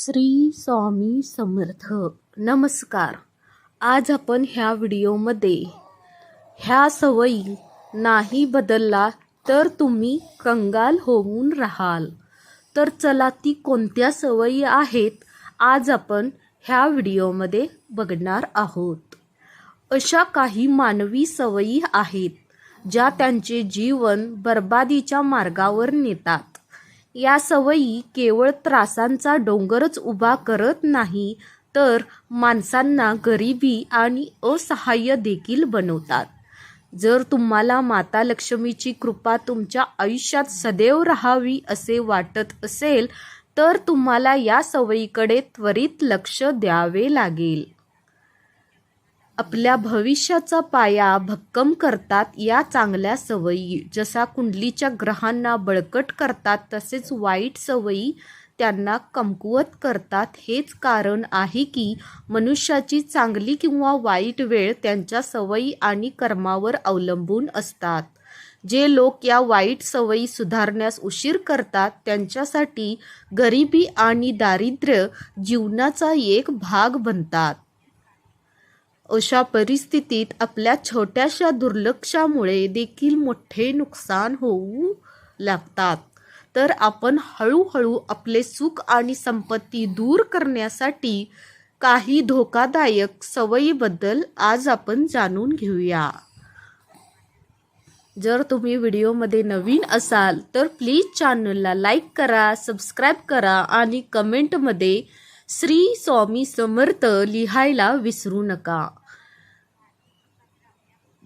श्री स्वामी समर्थ. नमस्कार. आज आपण ह्या व्हिडिओमध्ये ह्या सवयी नाही बदलला तर तुम्ही कंगाल होऊन राहाल. तर चला ती कोणत्या सवयी आहेत आज आपण ह्या व्हिडिओमध्ये बघणार आहोत. अशा काही मानवी सवयी आहेत ज्या त्यांचे जीवन बर्बादीच्या मार्गावर नेतात. या सवयी केवळ त्रासांचा डोंगरच उभा करत नाही तर माणसांना गरिबी आणि असहाय्य देखील बनवतात. जर तुम्हाला माता लक्ष्मीची कृपा तुमच्या आयुष्यात सदैव राहावी असे वाटत असेल तर तुम्हाला या सवयीकडे त्वरित लक्ष द्यावे लागेल. आपल्या भविष्याचा पाया भक्कम करतात या चांगल्या सवयी. जसा कुंडलीच्या ग्रहांना बळकट करतात तसेच वाईट सवयी त्यांना कमकुवत करतात. हेच कारण आहे की मनुष्याची चांगली किंवा वाईट वेळ त्यांच्या सवयी आणि कर्मावर अवलंबून असतात. जे लोक या वाईट सवयी सुधारण्यास उशीर करतात त्यांच्यासाठी गरिबी आणि दारिद्र्य जीवनाचा एक भाग बनतात. अशा परिस्थितीत आपल्या छोट्याशा दुर्लक्षामुळे देखील मोठे नुकसान होऊ लागतात. तर आपण हळूहळू आपले सुख आणि संपत्ती दूर करण्यासाठी काही धोकादायक सवयीबद्दल आज आपण जाणून घेऊया. जर तुम्ही व्हिडिओमध्ये नवीन असाल तर प्लीज चॅनलला लाईक करा सबस्क्राईब करा आणि कमेंटमध्ये श्री स्वामी समर्थ लिहायला विसरू नका.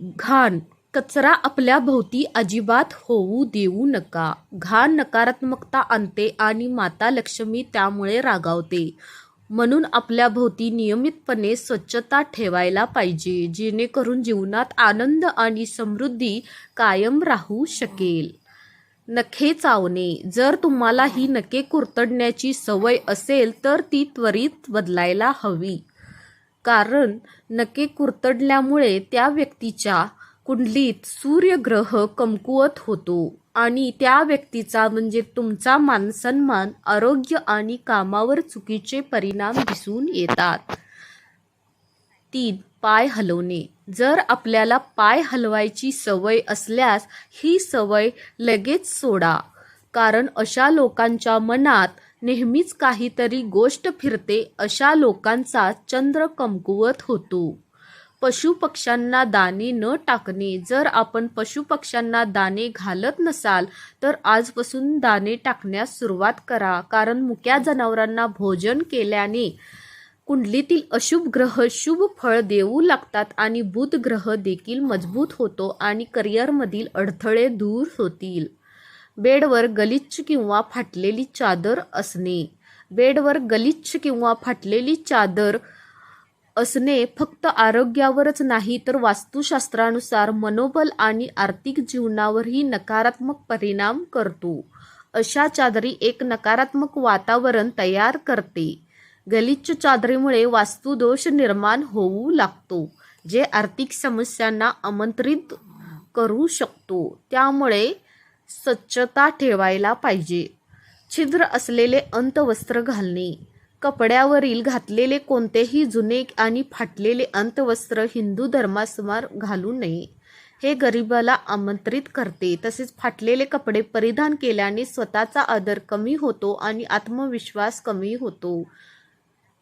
घाण. कचरा आपल्या भोवती अजिबात होऊ देऊ नका. घाण नकारात्मकता आणते आणि माता लक्ष्मी त्यामुळे रागावते. म्हणून आपल्या भोवती नियमितपणे स्वच्छता ठेवायला पाहिजे जेणेकरून जीवनात आनंद आणि समृद्धी कायम राहू शकेल. नखे चावणे. जर तुम्हाला ही नखे कुरतडण्याची सवय असेल तर ती त्वरित बदलायला हवी. कारण नके कुरतडल्यामुळे त्या व्यक्तीच्या कुंडलीत सूर्यग्रह कमकुवत होतो. आणि त्या व्यक्तीचा म्हणजे तुमचा मानसन्मान आरोग्य आणि कामावर चुकीचे परिणाम दिसून येतात. तीन पाय हलवणे. जर आपल्याला पाय हलवायची सवय असल्यास ही सवय लगेच सोडा. कारण अशा लोकांच्या मनात नेहमीच काहीतरी गोष्ट फिरते अशा लोकांचा चंद्र कमकुवत होतो. पशुपक्ष्यांना दाणे न टाकणे जर आपण पशुपक्ष्यांना दाणे घालत नसाल तर आजपासून दाणे टाकण्यास सुरुवात करा. कारण मुक्या जनावरांना भोजन केल्याने कुंडलीतील अशुभ ग्रह शुभ फळ देऊ लागतात आणि बुध ग्रह देखील मजबूत होतो आणि करिअरमधील अडथळे दूर होतील. बेडवर गलिच्छ किंवा फाटलेली चादर असणे. बेडवर गलिच्छ किंवा फाटलेली चादर असणे फक्त आरोग्यावरच नाही तर वास्तुशास्त्रानुसार मनोबल आणि आर्थिक जीवनावरही नकारात्मक परिणाम करतो. अशा चादरी एक नकारात्मक वातावरण तयार करते. गलिच्छ चादरीमुळे वास्तुदोष निर्माण होऊ लागतो जे आर्थिक समस्यांना आमंत्रित करू शकतो. त्यामुळे स्वच्छता ठेवायला पाहिजे. छिद्र असलेले अंतवस्त्र घालणे. कपड्यावरील घातलेले कोणतेही जुने आणि फाटलेले अंतवस्त्र हिंदू धर्मासमोर घालू नये. हे गरिबाला आमंत्रित करते. तसेच फाटलेले कपडे परिधान केल्याने स्वतःचा आदर कमी होतो आणि आत्मविश्वास कमी होतो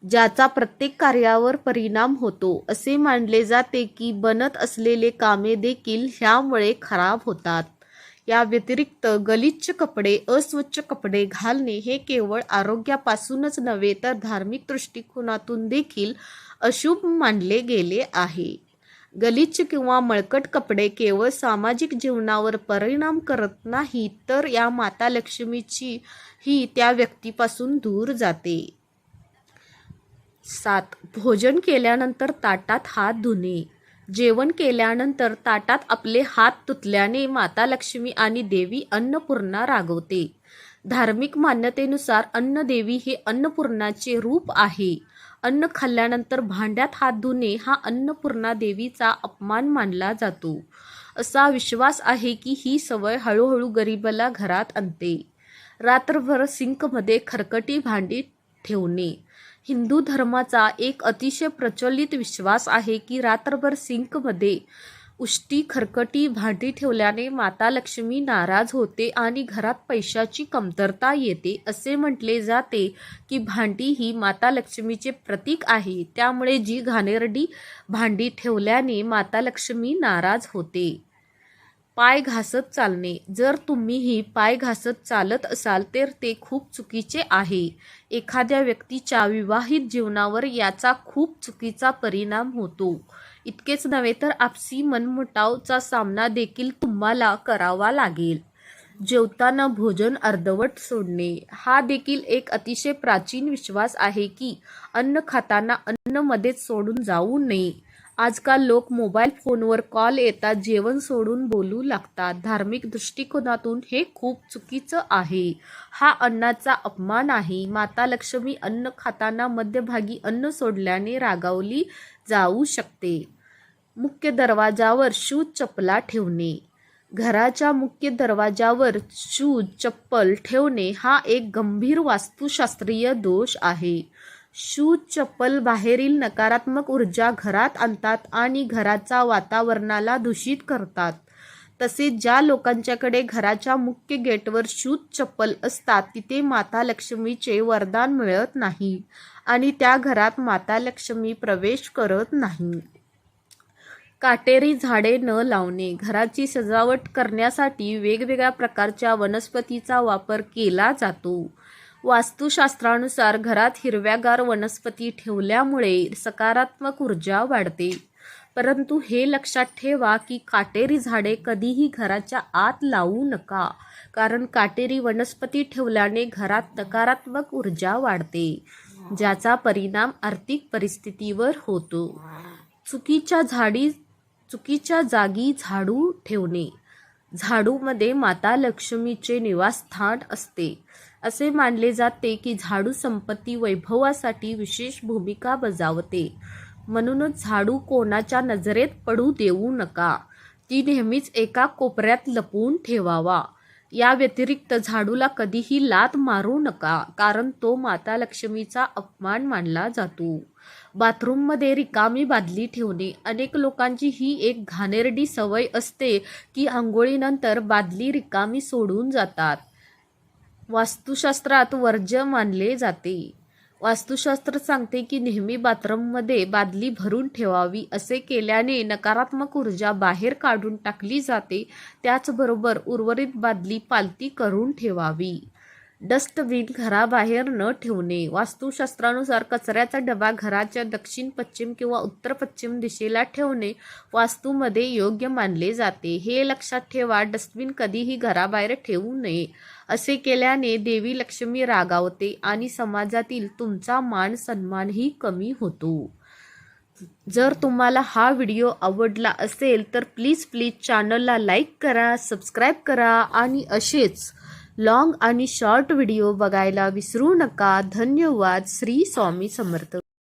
ज्याचा प्रत्येक कार्यावर परिणाम होतो. असे मानले जाते की बनत असलेले कामे देखील ह्यामुळे खराब होतात. या व्यतिरिक्त गलिच्छ कपडे अस्वच्छ कपडे घालणे हे केवळ आरोग्यापासूनच नव्हे तर धार्मिक दृष्टिकोनातून देखील अशुभ मानले गेले आहे. गलिच्छ किंवा मळकट कपडे केवळ सामाजिक जीवनावर परिणाम करत नाही तर या माता लक्ष्मीची ही त्या व्यक्तीपासून दूर जाते. सात. भोजन केल्यानंतर ताटात हात धुणे. जेवण केल्यानंतर ताटात आपले हात तुतल्याने माता लक्ष्मी आणि देवी अन्नपूर्णा रागवते. धार्मिक मान्यतेनुसार अन्नदेवी हे अन्नपूर्णाचे रूप आहे. अन्न खाल्ल्यानंतर भांड्यात हात धुणे हा अन्नपूर्णा देवीचा अपमान मानला जातो. असा विश्वास आहे की ही सवय हळूहळू गरिबाला घरात आणते. रात्रभर सिंकमध्ये खरकटी भांडी ठेवणे. हिंदू धर्माचा एक अतिशय प्रचलित विश्वास आहे की रात्रभर सिंकमध्ये उष्टी खरकटी भांडी ठेवल्याने माता लक्ष्मी नाराज होते आणि घरात पैशाची कमतरता येते. असे म्हटले जाते की भांडी ही माता लक्ष्मीचे प्रतीक आहे. त्यामुळे जी घाणेरडी भांडी ठेवल्याने माता लक्ष्मी नाराज होते. पाय घासत चालणे. जर तुम्हीही पाय घासत चालत असाल तर ते खूप चुकीचे आहे. एखाद्या व्यक्तीच्या विवाहित जीवनावर याचा खूप चुकीचा परिणाम होतो. इतकेच नव्हे तर आपसी मनमुटावचा सामना देखील तुम्हाला करावा लागेल. जेवताना भोजन अर्धवट सोडणे. हा देखील एक अतिशय प्राचीन विश्वास आहे की अन्न खाताना अन्नमध्येच सोडून जाऊ नये. आजकाल लोक मोबाईल फोनवर कॉल येतात जेवण सोडून बोलू लागतात. धार्मिक दृष्टिकोनातून हे खूप चुकीचं आहे. हा अन्नाचा अपमान आहे. माता लक्ष्मी अन्न खाताना मध्यभागी अन्न सोडल्याने रागावली जाऊ शकते. मुख्य दरवाजावर शूज चपला ठेवणे. घराच्या मुख्य दरवाजावर शूज चप्पल ठेवणे हा एक गंभीर वास्तुशास्त्रीय दोष आहे. शूज चप्पल बाहेरील नकारात्मक ऊर्जा घरात आणतात आणि घराचा वातावरणाला दूषित करतात. तसेच ज्या लोकांच्याकडे घराच्या मुख्य गेटवर शूज चप्पल असतात तिथे माता लक्ष्मीचे वरदान मिळत नाही आणि त्या घरात माता लक्ष्मी प्रवेश करत नाही. काटेरी झाडे न लावणे घराची सजावट करण्यासाठी वेगवेगळ्या प्रकारच्या वनस्पतीचा वापर केला जातो. वास्तुशास्त्रानुसार घरात हिरव्यागार वनस्पती ठेवल्यामुळे सकारात्मक ऊर्जा वाढते. परंतु हे लक्षात ठेवा की काटेरी झाडे कधीही घराच्या आत लावू नका कारण काटेरी वनस्पती ठेवल्याने घरात नकारात्मक ऊर्जा वाढते ज्याचा परिणाम आर्थिक परिस्थितीवर होतो. चुकीच्या झाडी चुकीच्या जागी झाडू ठेवणे. झाडूमध्ये माता लक्ष्मीचे निवासस्थान असते. असे मानले जाते की झाडू संपत्ती वैभवासाठी विशेष भूमिका बजावते. म्हणूनच झाडू कोणाच्या नजरेत पडू देऊ नका. ती नेहमीच एका कोपऱ्यात लपवून ठेवावा. या व्यतिरिक्त झाडूला कधीही लात मारू नका कारण तो माता लक्ष्मीचा अपमान मानला जातो. बाथरूममध्ये रिकामी बादली ठेवणे अनेक लोकांची ही एक घाणेरडी सवय असते की आंघोळीनंतर बादली रिकामी सोडून जातात. वास्तुशास्त्रात वर्ज्य मानले जाते. वास्तुशास्त्र सांगते की नेहमी बाथरूममध्ये बादली भरून ठेवावी असे केल्याने नकारात्मक ऊर्जा बाहेर काढून टाकली जाते. त्याचबरोबर उर्वरित बादली पालती करून ठेवावी. डस्टबिन घराबाहेर न ठेवणे. वास्तुशास्त्रानुसार कचऱ्याचा डबा घराच्या दक्षिण पश्चिम किंवा उत्तर पश्चिम दिशेला ठेवणे वास्तूमध्ये योग्य मानले जाते. हे लक्षात ठेवा डस्टबिन कधीही घराबाहेर ठेवू नये. असे केल्याने देवी लक्ष्मी रागावते आणि समाजातील तुमचा मान सन्मानही कमी होतो. जर तुम्हाला हा व्हिडिओ आवडला असेल तर प्लीज प्लीज चॅनलला लाईक करा सबस्क्राईब करा आणि असेच लॉंग आणि शॉर्ट व्हिडिओ बघायला विसरू नका. धन्यवाद. श्री स्वामी समर्थ.